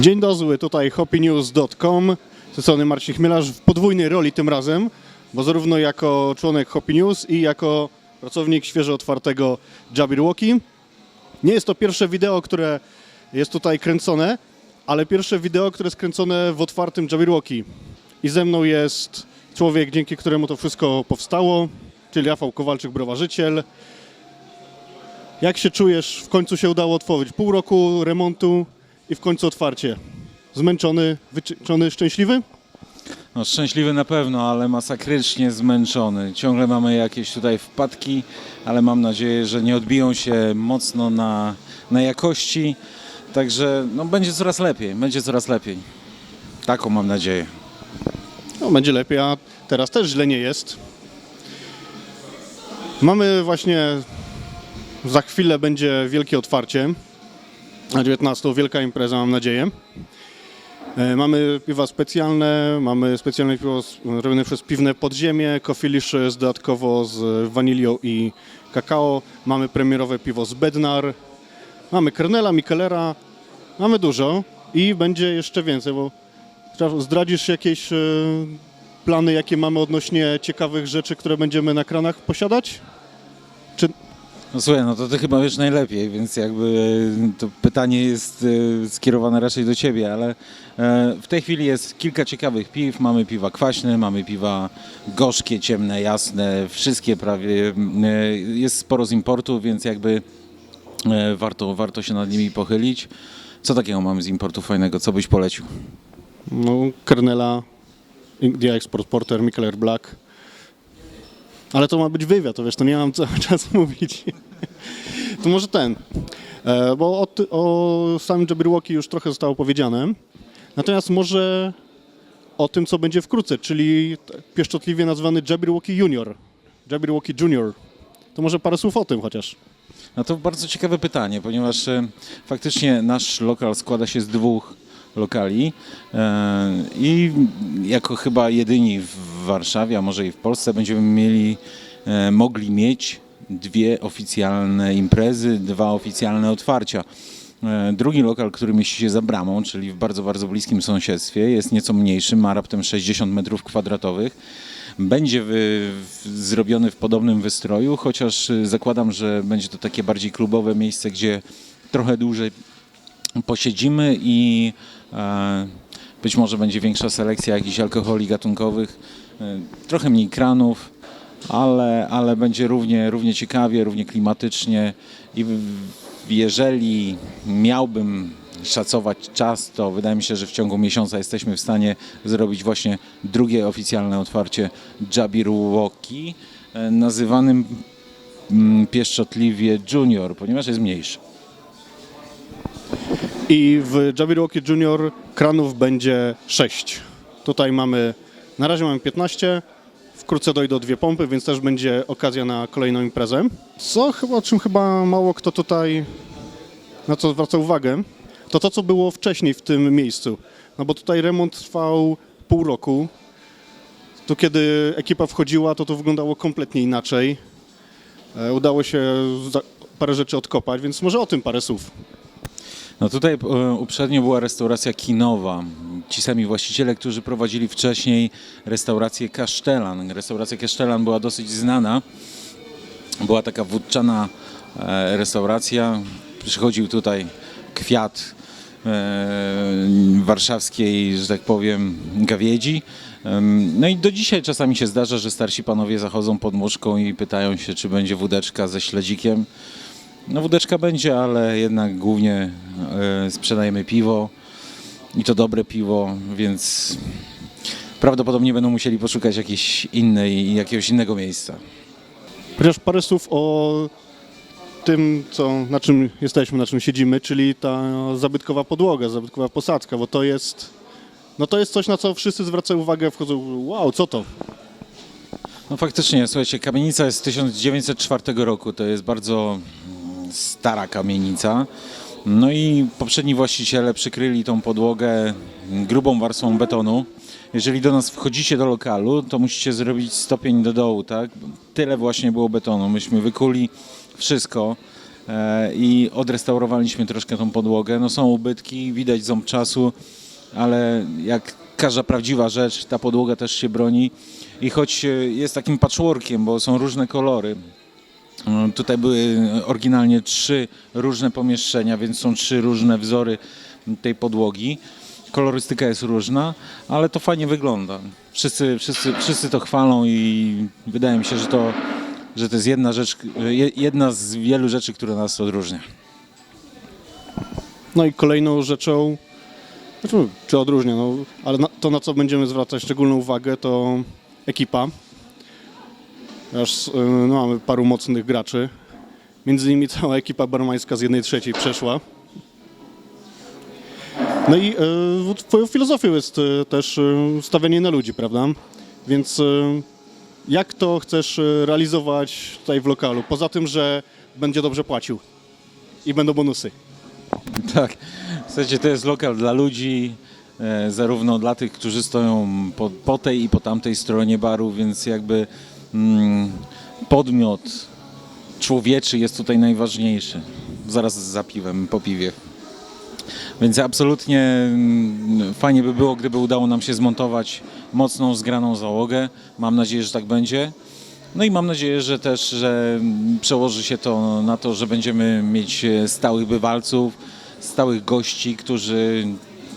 Dzień dobry, tutaj hoppynews.com. Z tej strony Marcin Chmielarz w podwójnej roli tym razem, bo zarówno jako członek Hoppy News i jako pracownik świeżo otwartego Jabberwocky. Nie jest to pierwsze wideo, które jest tutaj kręcone, ale pierwsze wideo, które jest kręcone w otwartym Jabberwocky. I ze mną jest człowiek, dzięki któremu to wszystko powstało, czyli Rafał Kowalczyk, browarzyciel. Jak się czujesz? W końcu się udało otworzyć. Pół roku remontu i w końcu otwarcie. Zmęczony, wyczony, szczęśliwy? No, szczęśliwy na pewno, ale masakrycznie zmęczony. Ciągle mamy jakieś tutaj wpadki, ale mam nadzieję, że nie odbiją się mocno na, na jakości. Także no, będzie coraz lepiej, będzie coraz lepiej. Taką mam nadzieję. No, będzie lepiej, a teraz też źle nie jest. Mamy właśnie, za chwilę będzie wielkie otwarcie. Na 19 wielka impreza, mam nadzieję. E, Mamy piwa specjalne, mamy specjalne piwo robione przez piwne podziemie, Kofilisz z dodatkowo z wanilią i kakao. Mamy premierowe piwo z Bednar, mamy Kernela, Mikelera, mamy dużo i będzie jeszcze więcej, bo Zdradzisz jakieś e, plany, jakie mamy odnośnie ciekawych rzeczy, które będziemy na kranach posiadać? No słuchaj, no to ty chyba wiesz najlepiej, więc jakby e, to pytanie jest e, skierowane raczej do ciebie, ale e, w tej chwili jest kilka ciekawych piw. Mamy piwa kwaśne, mamy piwa gorzkie, ciemne, jasne, wszystkie prawie. Jest sporo z importu, więc jakby warto, warto się nad nimi pochylić. Co takiego mamy z importu fajnego? Co byś polecił? no, Kernela, India Export Porter, Mikkeller Black. Ale to ma być wywiad, to wiesz, to nie mam cały czas mówić. to może ten, e, bo o, o samym Jabberwocky już trochę zostało powiedziane. Natomiast może o tym, co będzie wkrótce, czyli pieszczotliwie nazwany Jabberwocky Junior. Jabberwocky Junior. To może parę słów o tym chociaż. No to bardzo ciekawe pytanie, ponieważ e, faktycznie nasz lokal składa się z dwóch lokali e, i jako chyba jedyni w Warszawie, a może i w Polsce będziemy mieli, e, mogli mieć dwie oficjalne imprezy, dwa oficjalne otwarcia. E, Drugi lokal, który mieści się za bramą, czyli w bardzo, bardzo bliskim sąsiedztwie, jest nieco mniejszy, ma raptem 60 metrów kwadratowych. Będzie wy, zrobiony w podobnym wystroju, chociaż zakładam, że będzie to takie bardziej klubowe miejsce, gdzie trochę dłużej posiedzimy i być może będzie większa selekcja jakichś alkoholi gatunkowych, e, trochę mniej kranów, ale, ale będzie równie, równie ciekawie, równie klimatycznie i jeżeli miałbym szacować czas, to wydaje mi się, że w ciągu miesiąca jesteśmy w stanie zrobić właśnie drugie oficjalne otwarcie Jabberwocky, e, nazywanym mm, pieszczotliwie Junior, ponieważ jest mniejszy. I w Jabberwocky Junior kranów będzie 6. Tutaj mamy, na razie mamy 15, wkrótce dojdą dwie pompy, więc też będzie okazja na kolejną imprezę. Co chyba, o czym chyba mało kto tutaj, na co zwraca uwagę, to to, co było wcześniej w tym miejscu. No bo tutaj remont trwał pół roku. Tu kiedy ekipa wchodziła, to to wyglądało kompletnie inaczej. E, Udało się parę rzeczy odkopać, więc może o tym parę słów. No tutaj e, uprzednio była restauracja kinowa. Ci sami właściciele, którzy prowadzili wcześniej restaurację Kasztelan. Restauracja Kasztelan była dosyć znana. Była taka wódczana e, restauracja. Przychodził tutaj kwiat e, warszawskiej, że tak powiem, gawiedzi. No i do dzisiaj czasami się zdarza, że starsi panowie zachodzą pod muszką i pytają się, czy będzie wódeczka ze śledzikiem. No wódeczka będzie, ale jednak głównie e, sprzedajemy piwo i to dobre piwo, więc prawdopodobnie będą musieli poszukać jakiejś innej, jakiegoś innego miejsca. Chociaż parę słów o tym, co, na czym jesteśmy, na czym siedzimy, czyli ta zabytkowa podłoga, zabytkowa posadzka, bo to jest, no to jest coś, na co wszyscy zwracają uwagę, wchodzą, wow, co to? No faktycznie, słuchajcie, kamienica jest z 1904 roku, to jest bardzo stara kamienica. No i poprzedni właściciele przykryli tą podłogę grubą warstwą betonu. Jeżeli do nas wchodzicie do lokalu, to musicie zrobić stopień do dołu, tak? Tyle właśnie było betonu. Myśmy wykuli wszystko. e, i odrestaurowaliśmy troszkę tą podłogę. No są ubytki, widać ząb czasu, ale jak każda prawdziwa rzecz, ta podłoga też się broni i choć e, jest takim patchworkiem, bo są różne kolory, Tutaj były oryginalnie trzy różne pomieszczenia, więc są trzy różne wzory tej podłogi. Kolorystyka jest różna, ale to fajnie wygląda. Wszyscy, wszyscy, wszyscy to chwalą i wydaje mi się, że to, że to jest jedna rzecz, je- jedna z wielu rzeczy, które nas odróżnia. No i kolejną rzeczą, znaczy, czy odróżnia, no, ale to na co będziemy zwracać szczególną uwagę to ekipa. Aż y, no, mamy paru mocnych graczy. Między innymi cała ekipa barmańska z jednej trzeciej przeszła. No i y, twoją filozofią jest y, też y, stawianie na ludzi, prawda? Więc jak to chcesz realizować tutaj w lokalu? Poza tym, że będzie dobrze płacił i będą bonusy. Tak, w zasadzie to jest lokal dla ludzi, e, zarówno dla tych, którzy stoją po, po tej i po tamtej stronie baru, więc jakby podmiot człowieczy jest tutaj najważniejszy. Zaraz za piwem, po piwie. Więc absolutnie mm, fajnie by było, gdyby udało nam się zmontować mocną, zgraną załogę. Mam nadzieję, że tak będzie. No i mam nadzieję, że też że mm, przełoży się to na to, że będziemy mieć e, stałych bywalców, stałych gości, którzy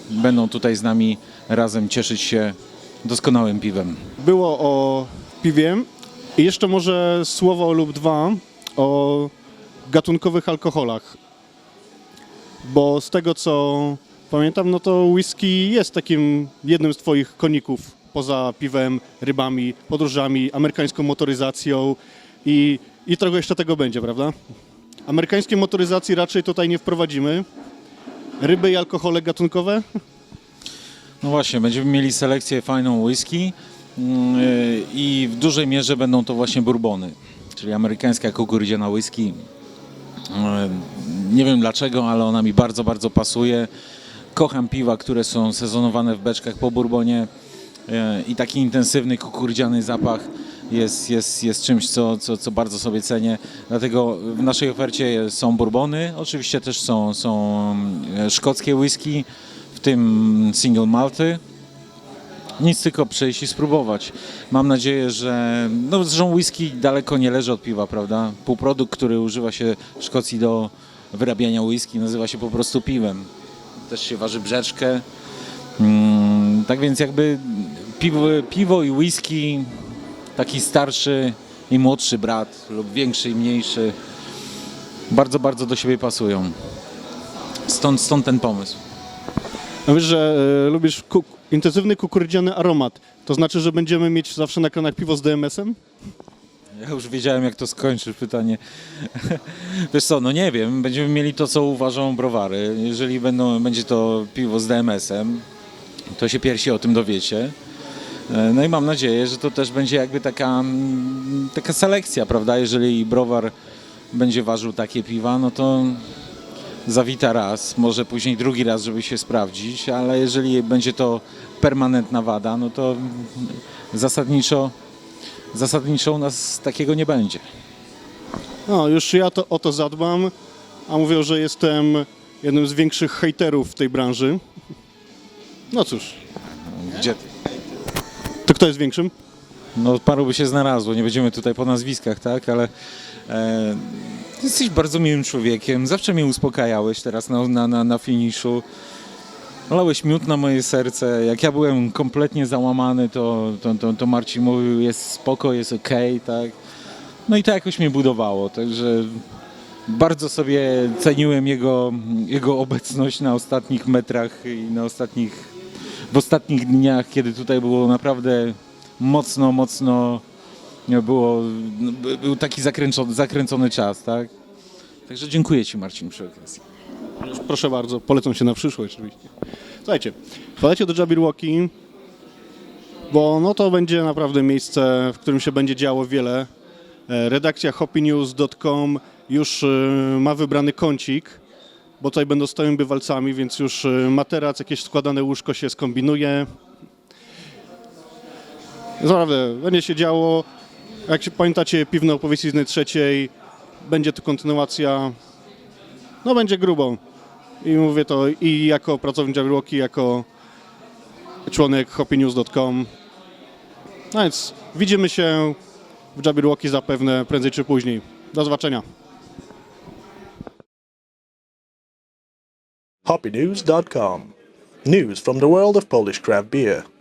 będą tutaj z nami razem cieszyć się doskonałym piwem. było o piwie i jeszcze może słowo lub dwa o gatunkowych alkoholach. Bo z tego co pamiętam, no to whisky jest takim jednym z twoich koników poza piwem, rybami, podróżami, amerykańską motoryzacją i, i trochę jeszcze tego będzie, prawda? Amerykańskiej motoryzacji raczej tutaj nie wprowadzimy. Ryby i alkohole gatunkowe? No właśnie, będziemy mieli selekcję fajną whisky i w dużej mierze będą to właśnie bourbony, czyli amerykańska kukurydziana whisky. Y, Nie wiem dlaczego, ale ona mi bardzo, bardzo pasuje. Kocham piwa, które są sezonowane w beczkach po bourbonie y, i taki intensywny kukurydziany zapach jest, jest, jest czymś, co, co, co bardzo sobie cenię. Dlatego w naszej ofercie są bourbony, oczywiście też są, są y, szkockie whisky, w tym single malty. Nic tylko przyjść i spróbować. Mam nadzieję, że. No, zresztą whisky daleko nie leży od piwa, prawda? Półprodukt, który używa się w Szkocji do wyrabiania whisky, nazywa się po prostu piwem. Też się waży brzeczkę. Mm, tak więc, jakby piwo, piwo i whisky, taki starszy i młodszy brat, lub większy i mniejszy, bardzo, bardzo do siebie pasują. Stąd, stąd ten pomysł. No wiesz, że e, lubisz kuk- intensywny kukurydziany aromat. To znaczy, że będziemy mieć zawsze na kranach piwo z DMS-em? Ja już wiedziałem, jak to skończysz pytanie. Wiesz co, no nie wiem, będziemy mieli to, co uważą browary. Jeżeli będą, będzie to piwo z DMS-em, to się piersi o tym dowiecie. E, No i mam nadzieję, że to też będzie jakby taka, mm, taka selekcja, prawda? Jeżeli browar będzie ważył takie piwa, no to zawita raz, może później drugi raz, żeby się sprawdzić, ale jeżeli będzie to permanentna wada, no to zasadniczo zasadniczo u nas takiego nie będzie. No, już ja to, o to zadbam, a mówią, że jestem jednym z większych hejterów w tej branży. No cóż, Gdzie? to kto jest większym? No paru by się znalazło, nie będziemy tutaj po nazwiskach, tak, ale e, jesteś bardzo miłym człowiekiem, zawsze mnie uspokajałeś teraz na, na, na, na finiszu. Lałeś miód na moje serce. Jak ja byłem kompletnie załamany, to, to, to, to Marcin mówił, jest spoko, jest okej, tak. No i to jakoś mnie budowało, także bardzo sobie ceniłem jego, jego obecność na ostatnich metrach i na ostatnich, w ostatnich dniach, kiedy tutaj było naprawdę mocno, mocno było, by- był taki zakręcony, zakręcony czas, tak. Także dziękuję Ci Marcin przy okazji. Proszę bardzo, polecam się na przyszłość oczywiście. Słuchajcie, wpadajcie do Jabberwocky, bo no to będzie naprawdę miejsce, w którym się będzie działo wiele. E, Redakcja hoppynews.com już e, ma wybrany kącik, bo tutaj będą stałymi bywalcami, więc już e, materac, jakieś składane łóżko się skombinuje. Naprawdę, będzie się działo. Jak się pamiętacie, piwne opowieści z trzeciej, będzie to kontynuacja no będzie grubo. I mówię to i jako pracownik Jabberwocky, jako członek hopinews.com. No więc widzimy się w Jabberwocky zapewne prędzej czy później. Do zobaczenia. hoppynews.com. News from the world of Polish craft beer.